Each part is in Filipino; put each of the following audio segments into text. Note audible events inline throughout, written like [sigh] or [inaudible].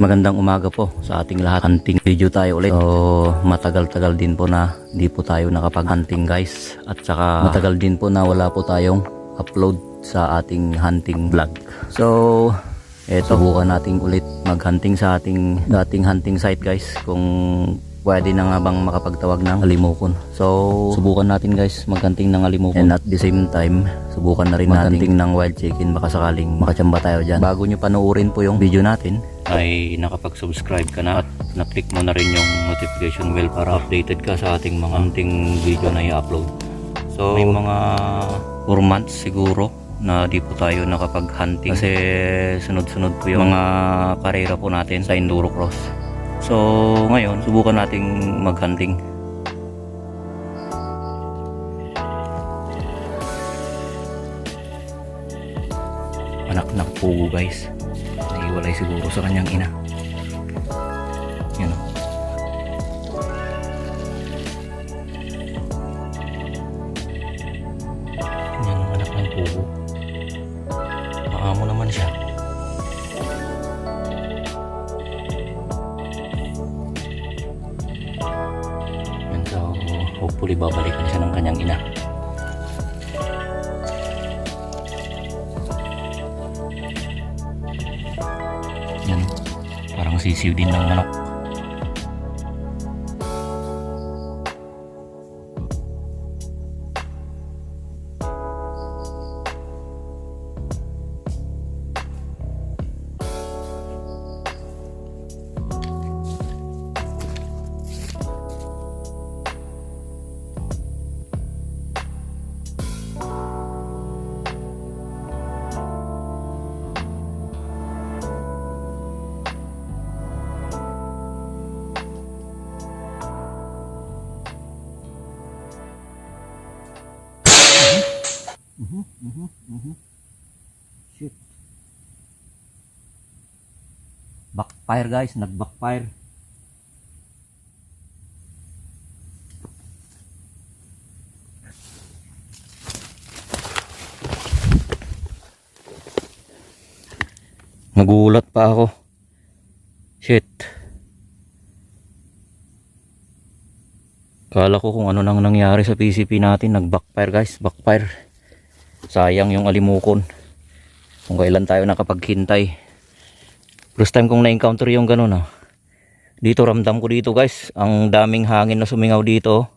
Magandang umaga po sa ating lahat. Hunting video tayo ulit. So, matagal-tagal din po na di po tayo nakapag-hunting guys. At saka matagal din po na wala po tayong upload sa ating hunting vlog. So, eto, subukan natin ulit mag-hunting sa ating dating hunting site guys. Kung pwede na nga bang makapagtawag ng alimokon. So, subukan natin guys maghunting ng alimokon. And at the same time, subukan na rin natin ng wild chicken baka sakaling makachamba tayo dyan. Bago nyo panoorin po yung video natin, ay nakapag-subscribe ka na at na-click mo na rin yung notification bell para updated ka sa ating mga hunting video na i-upload. So, may mga 4 months siguro na di po tayo nakapag-hunting kasi sunod-sunod po yung mga karera po natin sa Enduro Cross. So, ngayon, subukan nating mag-hunting. Anak ng pugo guys. Naiwalay siguro sa kanyang ina. Ang anak ng pugo. Maamo naman siya. Yan so, hopefully babalikan siya ng kanyang ina. สีสิวดินนองเนาะ ng manok. Shit. Backfire guys, nag-backfire. Nagulat pa ako. Shit. Kala ko kung ano nang nangyari sa PCP natin. Nag-backfire guys, backfire. Sayang yung alimukon. Kung kailan tayo nakapaghintay. First time kong na-encounter yung ganun ah. Dito ramdam ko dito guys. Ang daming hangin na sumingaw dito.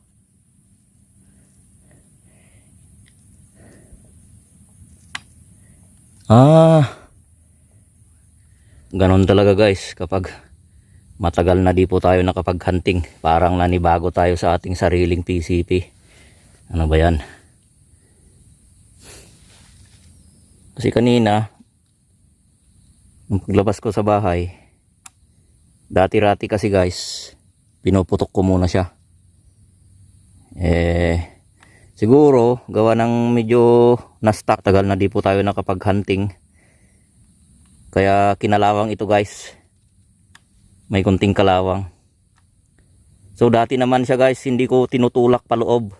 Ah. Ganon talaga guys kapag matagal na di po tayo nakapag-hunting. Parang nanibago tayo sa ating sariling PCP. Ano ba yan? Kasi kanina, nung paglabas ko sa bahay, dati-rati kasi guys, pinuputok ko muna siya. Eh, siguro, gawa ng medyo na-stuck, tagal na di po tayo nakapag-hunting. Kaya kinalawang ito guys. May kunting kalawang. So dati naman siya guys, hindi ko tinutulak paloob.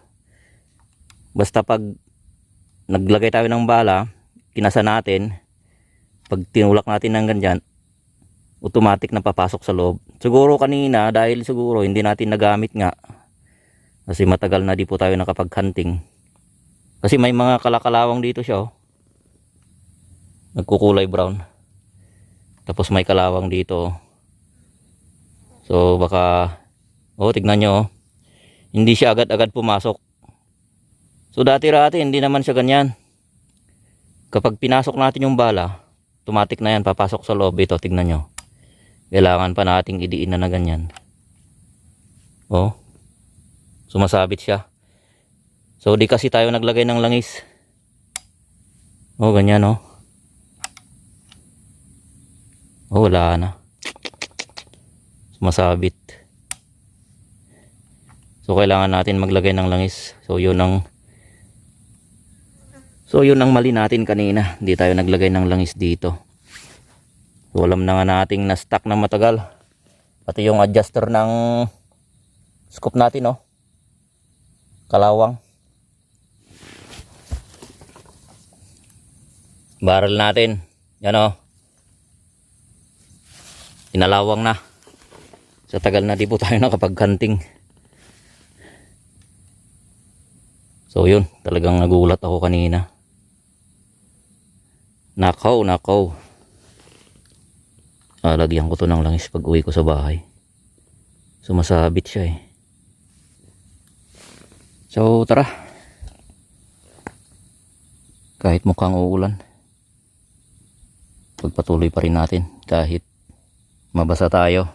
Basta pag naglagay tayo ng bala, kinasa natin, pag tinulak natin ng ganyan, automatic na papasok sa loob. Siguro kanina, dahil siguro hindi natin nagamit nga, kasi matagal na di po tayo nakapag-hunting. Kasi may mga kalakalawang dito siya, oh. Nagkukulay brown. Tapos may kalawang dito. oh. So baka, oh tignan nyo, oh. hindi siya agad-agad pumasok. So dati-rati hindi naman siya ganyan kapag pinasok natin yung bala, automatic na yan, papasok sa loob. Ito, tignan nyo. Kailangan pa nating idiin na na ganyan. Oh, sumasabit siya. So, di kasi tayo naglagay ng langis. Oh, ganyan, oh. Oh, wala na. Sumasabit. So, kailangan natin maglagay ng langis. So, yun ang So yun ang mali natin kanina. Hindi tayo naglagay ng langis dito. So alam na nga nating na-stuck na matagal. Pati yung adjuster ng scoop natin oh. Kalawang. Barrel natin. Yan oh. inalawang na. Sa tagal na di po tayo [laughs] nakapag-hunting. So yun, talagang nagulat ako kanina. Nakaw, nakaw. Ah, lagyan ko to ng langis pag uwi ko sa bahay. Sumasabit siya eh. So tara. Kahit mukhang uulan. Pagpatuloy pa rin natin kahit mabasa tayo.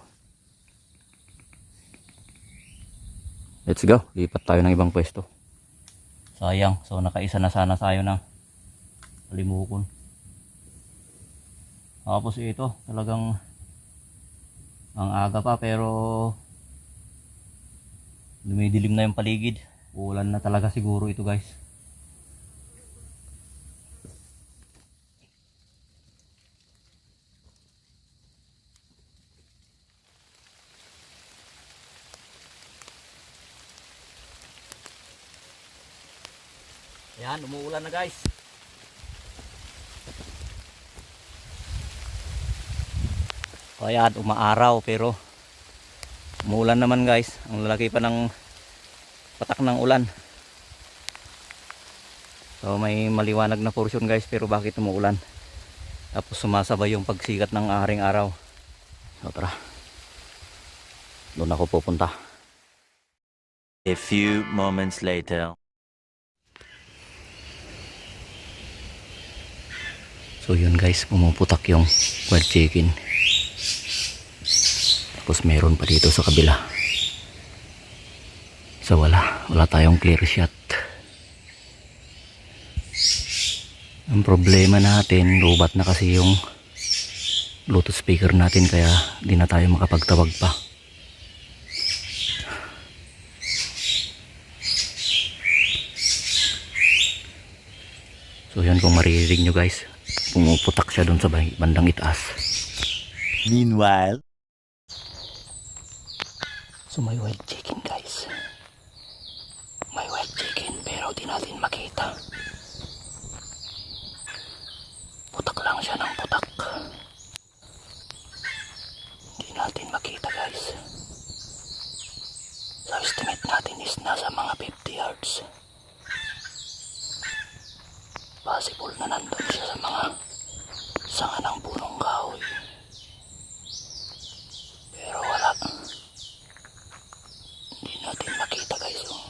Let's go. Lipat tayo ng ibang pwesto. Sayang. So nakaisa na sana tayo ng kalimukon. Tapos ito talagang ang aga pa pero lumidilim na yung paligid. Ulan na talaga siguro ito guys. Yan, umuulan na guys. Ayan, umaaraw pero umuulan naman guys. Ang lalaki pa ng patak ng ulan. So may maliwanag na portion guys pero bakit umuulan? Tapos sumasabay yung pagsikat ng aring araw. So tara. Doon ako pupunta. A few moments later. So yun guys, pumuputak yung wild chicken. Tapos meron pa dito sa kabila. So wala, wala tayong clear shot. Ang problema natin, lubat na kasi yung Bluetooth speaker natin kaya di na tayo makapagtawag pa. So yun kung maririnig nyo guys, pumuputak siya doon sa bandang itaas. Meanwhile, So may wild chicken guys. May wild chicken pero di natin makita. Putak lang siya ng putak. Hindi natin makita guys. Sa estimate natin is nasa mga 50 yards. Possible na nandun siya sa mga sanga ng punong kahoy. Pero wala. Hindi natin makita guys. Oh.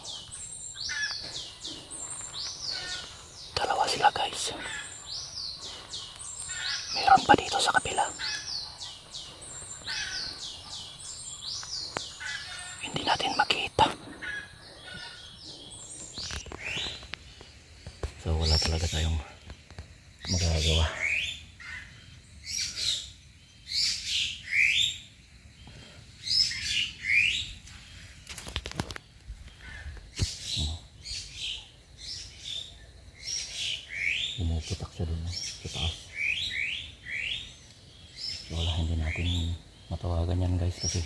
Dalawa sila guys. Sa kabila. Hindi natin makita. So wala talaga tayong magagawa. Pumuputak siya dun eh, sa taas. So, wala, hindi natin matawagan yan guys kasi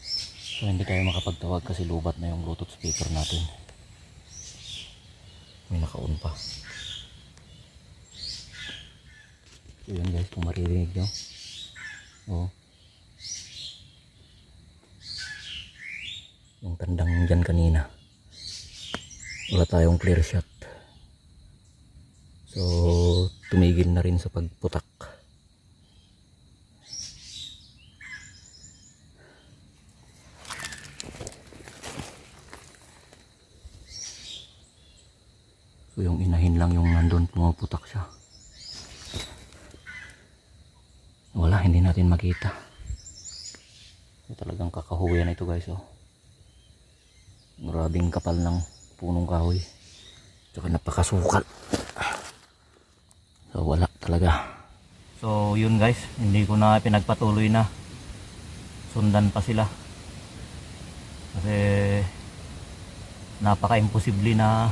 so hindi tayo makapagtawag kasi na yung bluetooth speaker natin. May naka-on pa. So yun guys, kung maririnig nyo. Oh. Yung tandang dyan kanina. Wala tayong clear shot. So, tumigil na rin sa pagputak. So, yung inahin lang yung nandun, siya. Wala, hindi natin makita. So, talagang kakahuwi na ito guys, oh. Grabing kapal ng punong kahoy. Tsaka napakasukal. So wala talaga. So yun guys, hindi ko na pinagpatuloy na sundan pa sila. Kasi napaka-imposible na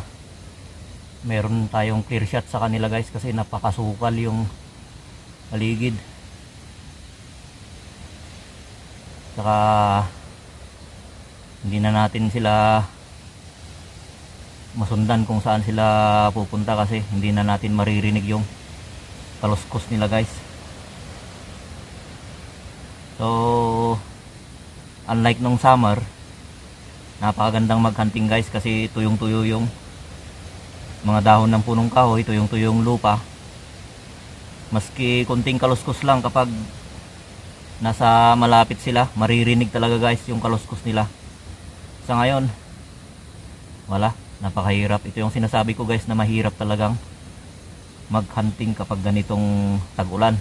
meron tayong clear shot sa kanila guys kasi napakasukal yung paligid. Saka hindi na natin sila masundan kung saan sila pupunta kasi hindi na natin maririnig yung kaluskos nila guys So, unlike nung summer, napakagandang maghunting guys kasi tuyong-tuyo yung mga dahon ng punong kahoy, tuyong-tuyo yung lupa. Maski konting kaluskos lang kapag nasa malapit sila, maririnig talaga guys yung kaluskos nila. Sa ngayon, wala, napakahirap. Ito yung sinasabi ko guys na mahirap talagang maghunting kapag ganitong tag-ulan.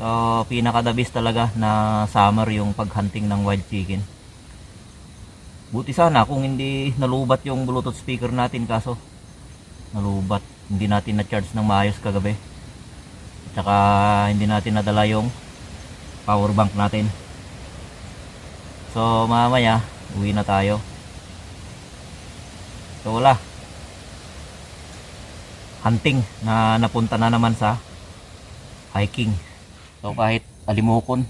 So, pinaka the best talaga na summer yung paghunting ng wild chicken. Buti sana kung hindi nalubat yung Bluetooth speaker natin kaso nalubat. Hindi natin na-charge ng maayos kagabi. Tsaka hindi natin nadala yung power bank natin. So mamaya, uwi na tayo. So wala. Hunting na napunta na naman sa hiking. So kahit alimukon,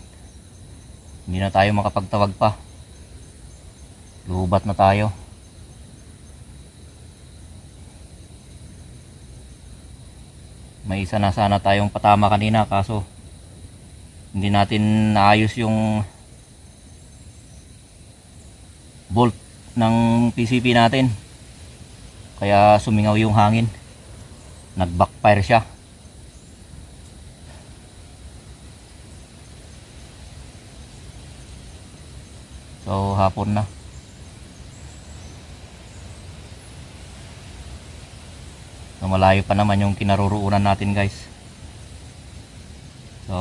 hindi na tayo makapagtawag pa. Lubat na tayo. May isa na sana tayong patama kanina kaso hindi natin naayos yung bolt ng PCP natin. Kaya sumingaw yung hangin. Nag-backfire siya. So hapon na. So, malayo pa naman yung kinaroroonan natin guys. So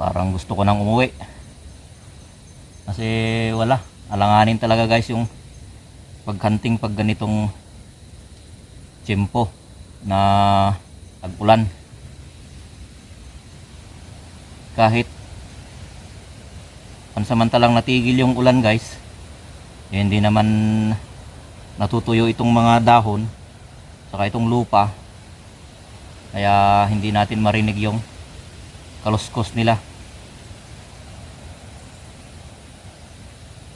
parang gusto ko nang umuwi. Kasi wala, alanganin talaga guys yung pagkanting pag ganitong tiyempo na tag-ulan. Kahit pansamantalang natigil yung ulan guys, eh, hindi naman natutuyo itong mga dahon saka itong lupa. Kaya hindi natin marinig yung kaluskos nila.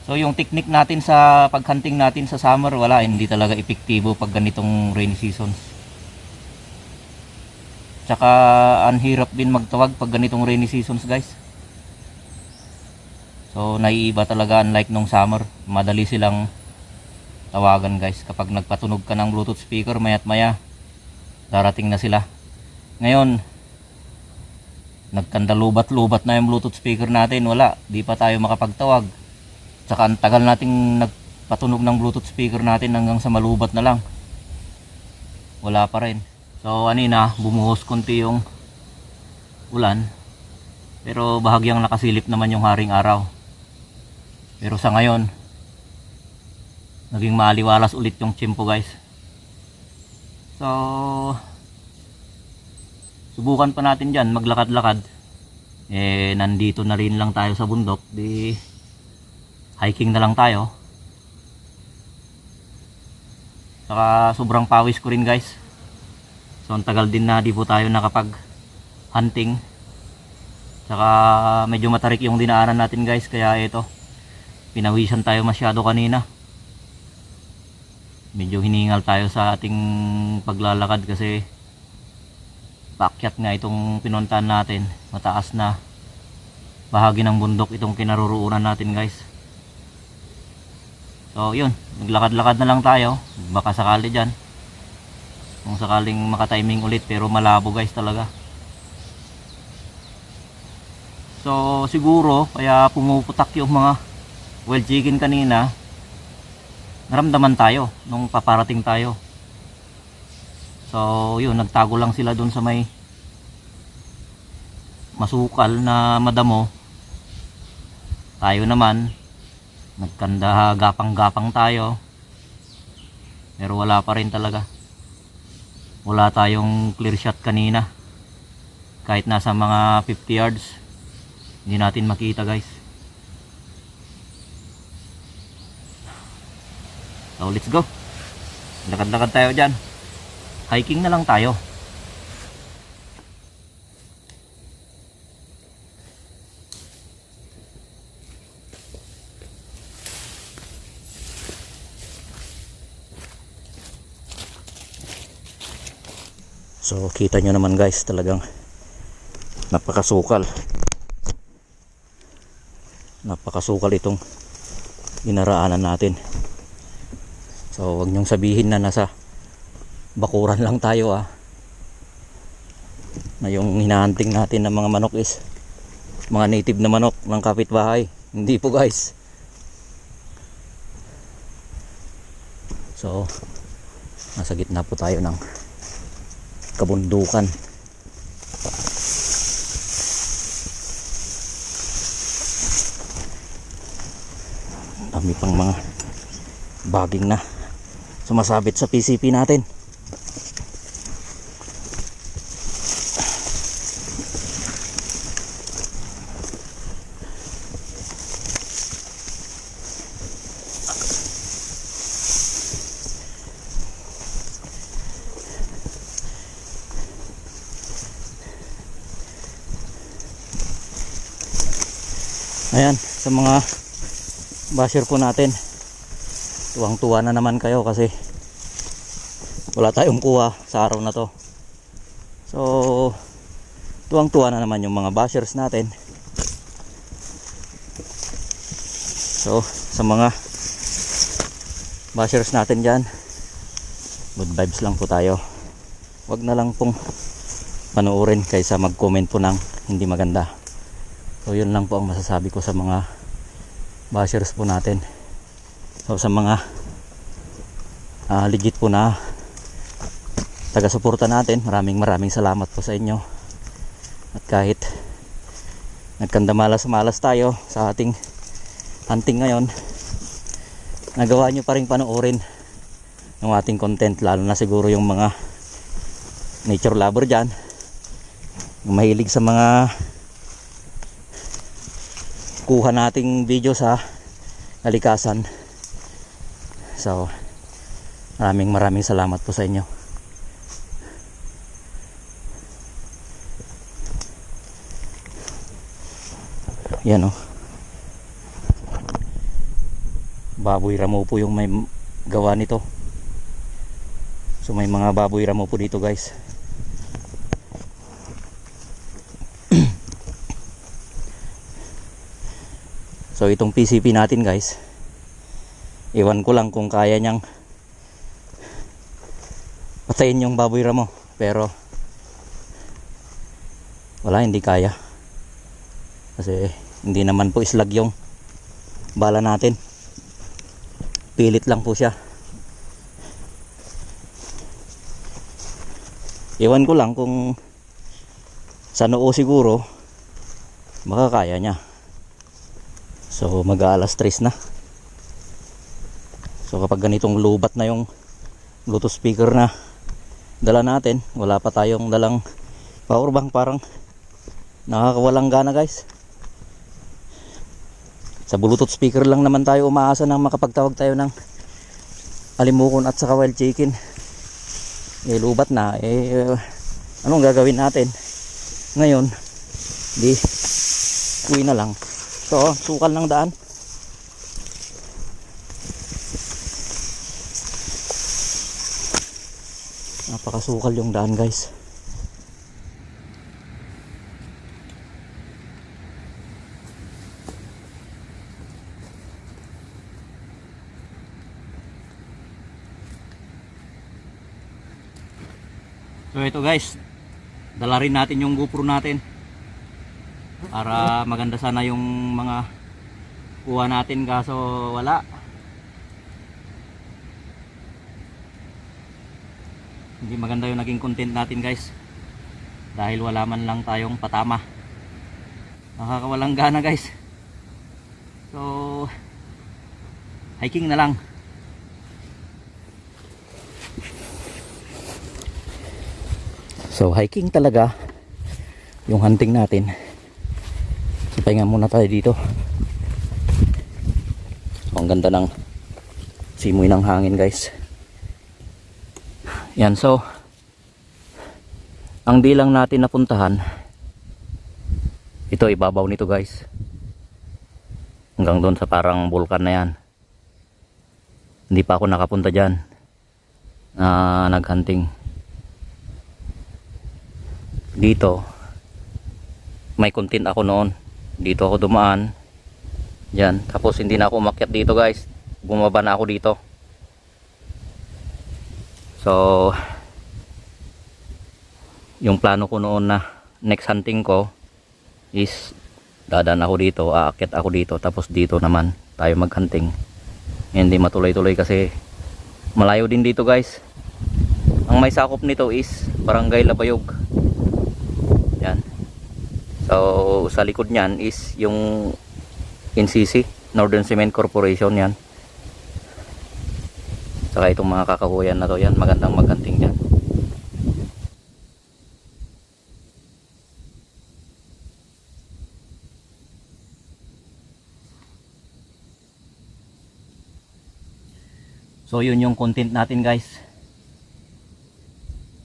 So yung technique natin sa paghanting natin sa summer wala. Hindi talaga epektibo pag ganitong rainy seasons. Tsaka ang hirap din magtawag pag ganitong rainy seasons guys. So naiiba talaga unlike nung summer. Madali silang tawagan guys kapag nagpatunog ka ng bluetooth speaker maya't maya darating na sila. Ngayon nagkandalubat-lubat na yung bluetooth speaker natin. Wala di pa tayo makapagtawag. Tsaka ang tagal nating nagpatunog ng bluetooth speaker natin hanggang sa malubat na lang. Wala pa rin. So anina bumuhos konti yung ulan. Pero bahagyang nakasilip naman yung haring araw. Pero sa ngayon naging maaliwalas ulit yung tsimpo guys. So subukan pa natin dyan maglakad-lakad. Eh nandito na rin lang tayo sa bundok. Di hiking na lang tayo. Saka sobrang pawis ko rin guys. So ang tagal din na di po tayo nakapag hunting saka medyo matarik yung dinaanan natin guys. Kaya ito pinawisan tayo masyado kanina medyo hiningal tayo sa ating paglalakad kasi paakyat nga itong pinuntahan natin. Mataas na bahagi ng bundok itong kinaroroonan natin guys. So yun. Naglakad-lakad na lang tayo. Baka sakali dyan. Kung sakaling makatiming ulit pero malabo guys talaga. So siguro kaya pumuputak yung mga wild chicken kanina naramdaman tayo nung paparating tayo. So, yun, nagtago lang sila dun sa may masukal na madamo. Tayo naman, nagkanda gapang-gapang tayo. Pero wala pa rin talaga. Wala tayong clear shot kanina. Kahit nasa mga 50 yards, hindi natin makita guys. So let's go. Lakad-lakad tayo dyan. Hiking na lang tayo. So kita nyo naman guys talagang napakasukal. napakasukal itong dinaraanan natin so wag niyong sabihin na nasa bakuran lang tayo ah. Na yung hinahanting natin ng mga manok is mga native na manok ng kapitbahay. Hindi po guys. So nasa gitna po tayo ng kabundukan. Dami pang mga baging na sumasabit sa PCP natin. Ayan sa mga basher po natin tuwang tuwa na naman kayo kasi wala tayong kuha sa araw na to. So tuwang tuwa na naman yung mga bashers natin. So sa mga bashers natin dyan good vibes lang po tayo. Wag na lang pong panoorin kaysa mag comment po ng hindi maganda. So yun lang po ang masasabi ko sa mga bashers po natin so sa mga ah, legit po na taga-suporta natin maraming maraming salamat po sa inyo. At kahit nagkandamalas-malas tayo sa ating hunting ngayon nagawa nyo pa rin panoorin ng ating content lalo na siguro yung mga nature lover dyan. Yung mahilig sa mga kuha nating video sa kalikasan so maraming maraming salamat po sa inyo. Yan o baboy ramo po yung may gawa nito. So may mga baboy ramo po dito guys. [clears throat] So itong PCP natin guys. Iwan ko lang kung kaya niyang patayin yung baboy ramo. Pero wala hindi kaya. Kasi hindi naman po islag yung bala natin. Pilit lang po siya. Iwan ko lang kung sa noo siguro makakaya niya. So mag alas 3 na. So kapag ganitong lubat na yung Bluetooth speaker na dala natin, wala pa tayong dalang power bank parang nakakawalang gana guys. Sa Bluetooth speaker lang naman tayo umaasa na makapagtawag tayo ng alimukon at saka wild chicken. Eh lubat na, eh anong gagawin natin? Ngayon, di uwi na lang. So, sukal ng daan. Napakasukal yung daan, guys. So ito guys, dala rin natin yung GoPro natin para maganda sana yung mga kuha natin kaso wala hindi maganda yung naging content natin guys. Dahil wala man lang tayong patama. Nakakawalang gana guys. So hiking na lang. So hiking talaga yung hunting natin. So, pahinga muna tayo dito. So, ang ganda ng simoy ng hangin guys. Yan so ang dilang natin napuntahan ito ibabaw nito guys hanggang doon sa parang bulkan na yan hindi pa ako nakapunta dyan na naghunting dito may content ako noon dito ako dumaan Yan. Tapos hindi na ako umakyat dito guys. Bumaba na ako dito. So, yung plano ko noon na next hunting ko is dadaan ako dito, aakyat ako dito, tapos dito naman tayo maghunting. Hindi matuloy-tuloy kasi malayo din dito guys. Ang may sakop nito is Barangay Labayog. Yan. So, sa likod niyan is yung NCC, Northern Cement Corporation yan. Saka itong mga kakahuyan na to yan, magandang maganting yan. So yun yung content natin guys.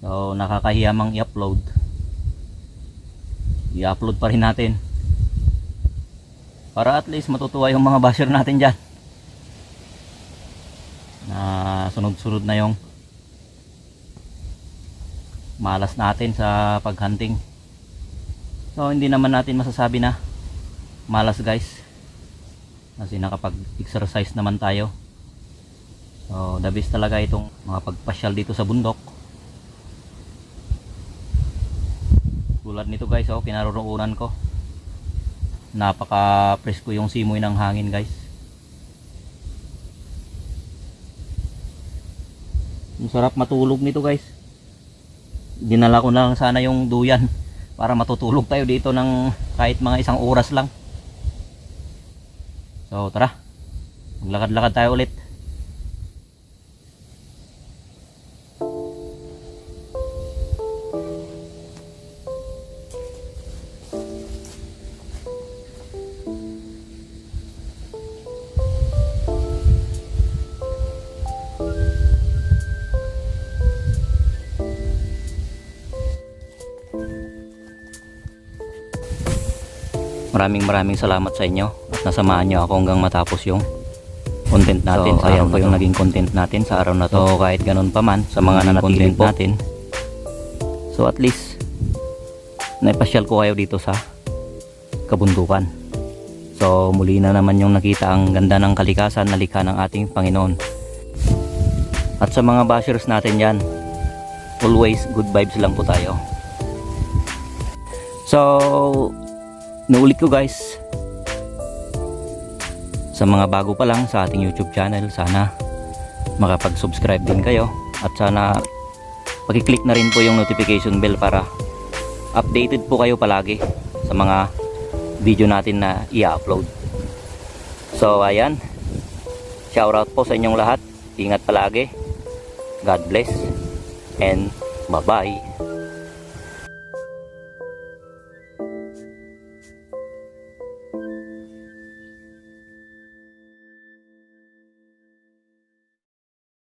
So nakakahiyamang i-upload. I-upload pa rin natin. Para at least matutuwa yung mga basher natin dyan. Na sunod-sunod na yung malas natin sa paghunting. So hindi naman natin masasabi na malas guys. Kasi nakapag-exercise naman tayo. So, the best talaga itong mga pagpasyal dito sa bundok. Tulad nito guys, oh, kinaroroonan ko. Napaka presko yung simoy ng hangin guys. Ang sarap matulog nito guys. Dinala ko lang sana yung duyan [laughs] para matutulog tayo dito ng kahit mga isang oras lang. So tara, maglakad-lakad tayo ulit. Maraming maraming salamat sa inyo at nasamahan nyo ako hanggang matapos yung content natin. So, sa ayan po yung naging content natin sa araw na to. So, kahit ganun pa man sa mga nanatiling po. natin. So at least naipasyal ko kayo dito sa kabundukan. So muli na naman yung nakita ang ganda ng kalikasan na likha ng ating Panginoon. At sa mga bashers natin yan, always good vibes lang po tayo. So, naulit ko guys, sa mga bago pa lang sa ating YouTube channel, sana makapag-subscribe din kayo at sana pag-click na rin po yung notification bell para updated po kayo palagi sa mga video natin na i-upload. So ayan, shoutout po sa inyong lahat. Ingat palagi. God bless and bye-bye.